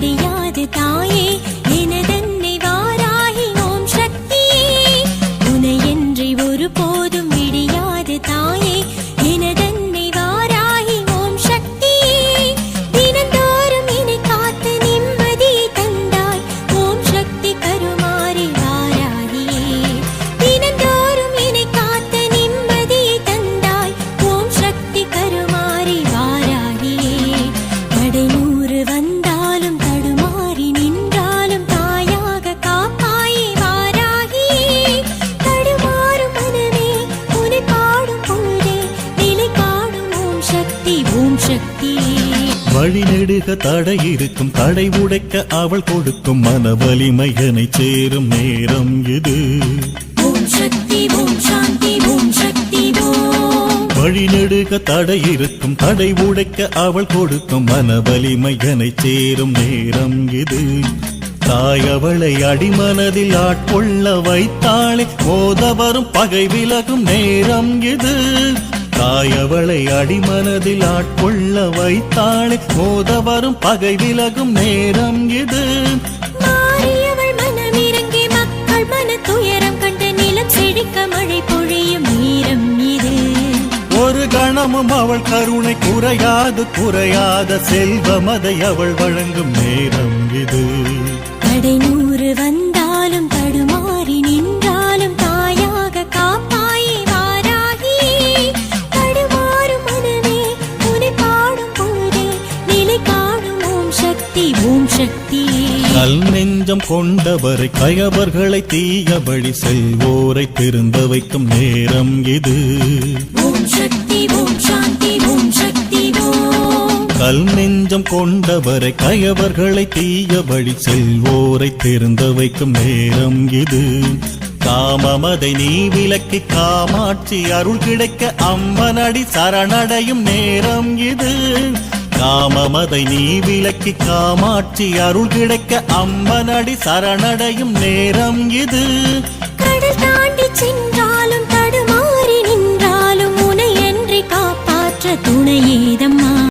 ஒருபோதும் விடியாது தாயே சக்தி ஓம் சக்தியே வழி நெடுக தடை இருக்கும் தடை உடைக்க அவள் கொடுக்கும் மன வலிமையனை சேரும் நேரம் இது. ஓம் சக்தி ஓம் சாந்தி ஓம் சக்தி ஓம். வழி நெடுக தடை இருக்கும் தடை உடைக்க அவள் கொடுக்கும் மன வலிமையனை சேரும் நேரம் இது. தாய் அவளை அடிமனதில் ஆட்கொள்ள வைத்தாளே மோத வரும் பகை விலகும் நேரம் இது. தாய் அவளை அடிமனதில் ஆட்கொள்ள வைத்தாளே. மோத வரும் பகை விலகும் நேரம் இது. ஒரு கணமும் அவள் கருணை குறையாது குறையாத செல்வமதை அவள் வழங்கும் நேரம் இது. கல் நெஞ்சம் கொண்டவரை கயவர்களை தீயபடி செல்வோரை திருந்த வைக்கும் நேரம் இது. கல் நெஞ்சம் கொண்டவரை கயவர்களை தீயபடி செல்வோரை திருந்த வைக்கும் நேரம் இது. காமமதை நீ விலக்கி காமாட்சி அருள் கிடைக்க அம்மனடி சரணடையும் நேரம் இது. காமமதை நீ விளக்கி காமாட்சி அருள் கிடைக்க அம்மனடி சரணடையும் நேரம் இது. கடல் தாண்டி சென்றாலும்